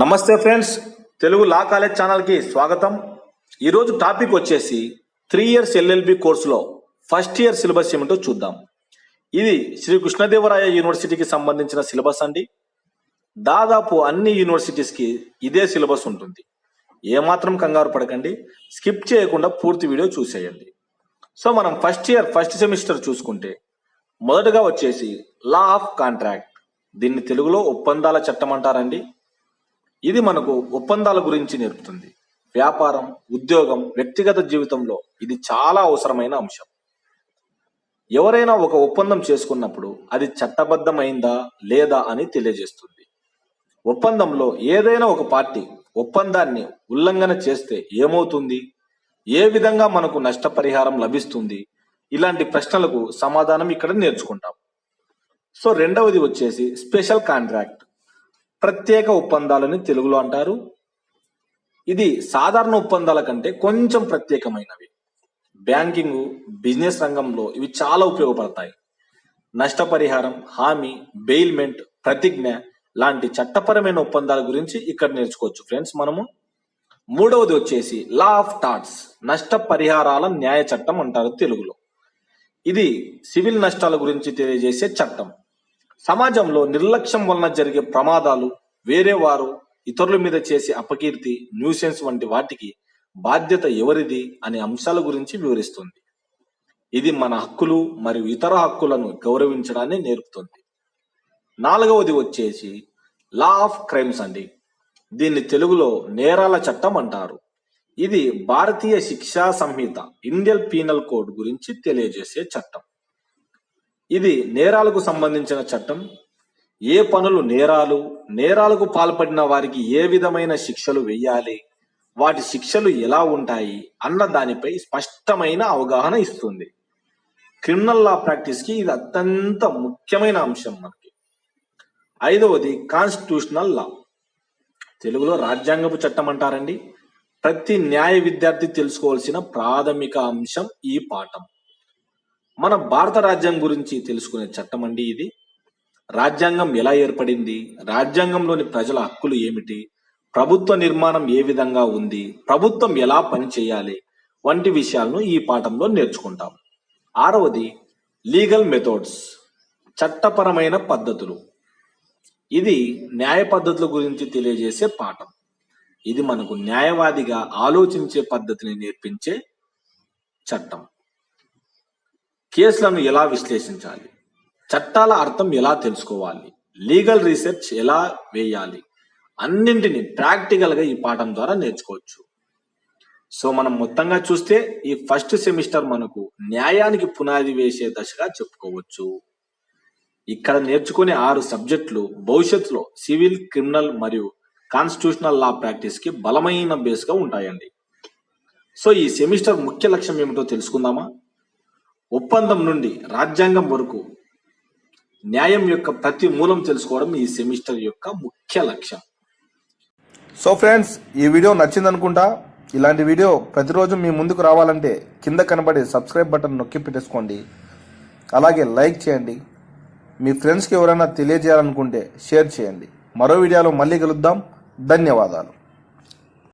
నమస్తే friends Telugu law college ఛానల్కి స్వాగతం. ఈరోజు టాపిక్ వచ్చేసి త్రీ ఇయర్స్ ఎల్ఎల్బి కోర్సులో ఫస్ట్ ఇయర్ సిలబస్ ఏమిటో చూద్దాం. ఇది శ్రీ కృష్ణదేవరాయ యూనివర్సిటీకి సంబంధించిన సిలబస్ అండి. దాదాపు అన్ని యూనివర్సిటీస్కి ఇదే సిలబస్ ఉంటుంది. ఏమాత్రం కంగారు పడకండి స్కిప్ చేయకుండా పూర్తి వీడియో చూసేయండి. సో మనం ఫస్ట్ ఇయర్ ఫస్ట్ సెమిస్టర్ చూసుకుంటే మొదటగా వచ్చేసి లా ఆఫ్ కాంట్రాక్ట్. దీన్ని తెలుగులో ఒప్పందాల చట్టం అంటారండి. ఇది మనకు ఒప్పందాల గురించి నేర్పుతుంది. వ్యాపారం ఉద్యోగం వ్యక్తిగత జీవితంలో ఇది చాలా అవసరమైన అంశం. ఎవరైనా ఒక ఒప్పందం చేసుకున్నప్పుడు అది చట్టబద్ధమైందా లేదా అని తెలియజేస్తుంది. ఒప్పందంలో ఏదైనా ఒక పార్టీ ఒప్పందాన్ని ఉల్లంఘన చేస్తే ఏమవుతుంది? ఏ విధంగా మనకు నష్టపరిహారం లభిస్తుంది? ఇలాంటి ప్రశ్నలకు సమాధానం ఇక్కడ నేర్చుకుంటాం. సో రెండవది వచ్చేసి స్పెషల్ కాంట్రాక్ట్. ప్రత్యేక ఒప్పందాలని తెలుగులో అంటారు. ఇది సాధారణ ఒప్పందాల కంటే కొంచెం ప్రత్యేకమైనవి. బ్యాంకింగ్ బిజినెస్ రంగంలో ఇవి చాలా ఉపయోగపడతాయి. నష్టపరిహారం హామీ బెయిల్మెంట్ ప్రతిజ్ఞ లాంటి చట్టపరమైన ఒప్పందాల గురించి ఇక్కడ నేర్చుకోవచ్చు ఫ్రెండ్స్ మనము. మూడవది వచ్చేసి లా ఆఫ్ టాట్స్ నష్టపరిహారాల న్యాయ చట్టం అంటారు తెలుగులో. ఇది సివిల్ నష్టాల గురించి తెలియజేసే చట్టం. సమాజంలో నిర్లక్ష్యం వలన జరిగే ప్రమాదాలు వేరే వారు ఇతరుల మీద చేసే అపకీర్తి న్యూసెన్స్ వంటి వాటికి బాధ్యత ఎవరిది అనే అంశాల గురించి వివరిస్తుంది. ఇది మన హక్కులు మరియు ఇతర హక్కులను గౌరవించడాన్ని నేర్పుతుంది. నాలుగవది వచ్చేసి లా ఆఫ్ క్రైమ్స్ అండి. దీన్ని తెలుగులో నేరాల చట్టం అంటారు. ఇది భారతీయ శిక్షా సంహిత ఇండియన్ పీనల్ కోడ్ గురించి తెలియజేసే చట్టం. ఇది నేరాలకు సంబంధించిన చట్టం. ఏ పనులు నేరాలు నేరాలకు పాల్పడిన వారికి ఏ విధమైన శిక్షలు వెయ్యాలి వాటి శిక్షలు ఎలా ఉంటాయి అన్న దానిపై స్పష్టమైన అవగాహన ఇస్తుంది. క్రిమినల్ లా ప్రాక్టీస్కి ఇది అత్యంత ముఖ్యమైన అంశం మనకి. ఐదవది కాన్స్టిట్యూషనల్ లా. తెలుగులో రాజ్యాంగపు చట్టం అంటారండి. ప్రతి న్యాయ విద్యార్థి తెలుసుకోవాల్సిన ప్రాథమిక అంశం ఈ పాఠం. మన భారత రాజ్యాంగం గురించి తెలుసుకునే చట్టం అండి ఇది. రాజ్యాంగం ఎలా ఏర్పడింది? రాజ్యాంగంలోని ప్రజల హక్కులు ఏమిటి? ప్రభుత్వ నిర్మాణం ఏ విధంగా ఉంది? ప్రభుత్వం ఎలా పనిచేయాలి? వంటి విషయాలను ఈ పాఠంలో నేర్చుకుంటాం. ఆరవది లీగల్ మెథడ్స్ చట్టపరమైన పద్ధతులు. ఇది న్యాయ పద్ధతుల గురించి తెలియజేసే పాఠం. ఇది మనకు న్యాయవాదిగా ఆలోచించే పద్ధతిని నేర్పించే చట్టం. కేసులను ఎలా విశ్లేషించాలి? చట్టాల అర్థం ఎలా తెలుసుకోవాలి? లీగల్ రీసెర్చ్ ఎలా వేయాలి? అన్నింటిని ప్రాక్టికల్గా ఈ పాఠం ద్వారా నేర్చుకోవచ్చు. సో మనం మొత్తంగా చూస్తే ఈ ఫస్ట్ సెమిస్టర్ మనకు న్యాయానికి పునాది వేసే దశగా చెప్పుకోవచ్చు. ఇక్కడ నేర్చుకునే ఆరు సబ్జెక్టులు భవిష్యత్తులో సివిల్ క్రిమినల్ మరియు కాన్స్టిట్యూషనల్ లా ప్రాక్టీస్కి బలమైన బేస్గా ఉంటాయండి. సో ఈ సెమిస్టర్ ముఖ్య లక్ష్యం ఏమిటో తెలుసుకుందామా? ఒప్పందం నుండి రాజ్యాంగం వరకు న్యాయం యొక్క ప్రతి మూలం తెలుసుకోవడం ఈ సెమిస్టర్ యొక్క ముఖ్య లక్ష్యం. సో ఫ్రెండ్స్ ఈ వీడియో నచ్చిందనుకుంటా. ఇలాంటి వీడియో ప్రతిరోజు మీ ముందుకు రావాలంటే కింద కనబడే సబ్స్క్రైబ్ బటన్ నొక్కి పెట్టేసుకోండి. అలాగే లైక్ చేయండి. మీ ఫ్రెండ్స్కి ఎవరైనా తెలియజేయాలనుకుంటే షేర్ చేయండి. మరో వీడియోలో మళ్ళీ కలుద్దాం. ధన్యవాదాలు.